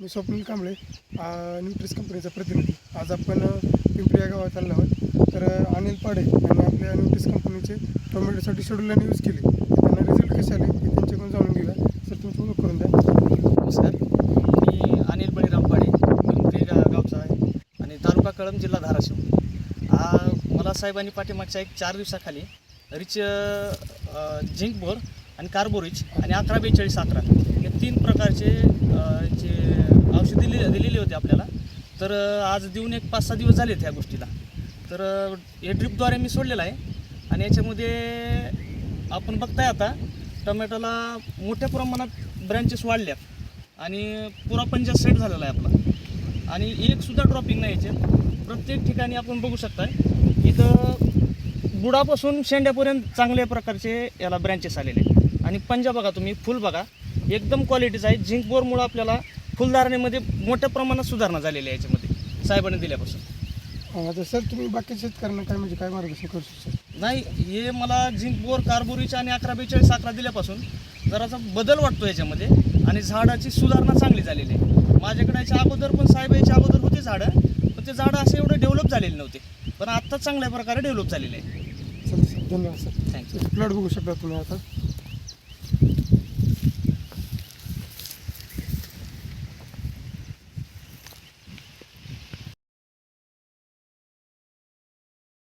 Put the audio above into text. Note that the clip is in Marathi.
मी स्वप्नील कांबळे न्यूट्रिस कंपनीचा प्रतिनिधी. आज आपण पिंपरी या गावात आलो आहोत. तर अनिल पाडे यांनी आपल्या न्यूट्रिस कंपनीचे टोमॅटोसाठी शेड्यूलने यूज केले. त्यांना रिझल्ट कसे आले हे त्यांच्याकडून जाणून घेऊया. सर तुमची ओळख करून द्या. हो, नमस्कार मी अनिल बळीराम पाडे पिंपरी गा- गावचा आहे. आणि तालुका कळम जिल्हा धाराशिव. मला साहेबांनी पाठीमागच्या एक चार दिवसाखाली रिच झिंक बोर आणि कार्बोरिच आणि अकरा बेचाळीस अकरा हे तीन प्रकारचे जे औषध दिले दिलेली होती आपल्याला. तर आज देऊन एक पाच सहा दिवस झालेत ह्या गोष्टीला. तर हे ड्रिपद्वारे मी सोडलेलं आहे. आणि याच्यामध्ये आपण बघताय आता टोमॅटोला मोठ्या प्रमाणात ब्रँचेस वाढल्यात. आणि पुरा पंजा सेट झालेला आहे आपला. आणि एकसुद्धा ड्रॉपिंग नाही याच्यात. प्रत्येक ठिकाणी आपण बघू शकताय इथं बुडापासून शेंड्यापर्यंत चांगल्या प्रकारचे याला ब्रँचेस आलेले आहेत. आणि पंजा बघा तुम्ही फुल बघा. एकदम क्वालिटीचं आहे झिंक बोरमुळं आपल्याला फुलधारणेमध्ये मोठ्या प्रमाणात सुधारणा झालेली आहे याच्यामध्ये साहेबांनी दिल्यापासून. तर सर तुम्ही बाकी शेतकऱ्यांना काय म्हणजे काय मार्गदर्शन करू शकता? नाही हे मला झिंक बोर कार्बोरिच आणि अकरा बेचाळीस अकरा दिल्यापासून जरासा बदल वाटतो याच्यामध्ये आणि झाडाची सुधारणा चांगली झालेली आहे. माझ्याकडे याच्या अगोदर पण साहेब याच्या अगोदर होते झाडं पण ते झाडं असे एवढे डेव्हलप झालेले नव्हते. पण आत्ता चांगल्या प्रकारे डेव्हलप झालेले आहे. सर सर धन्यवाद सर. थँक्यू प्लॉट बघू शकता तुम्ही आता.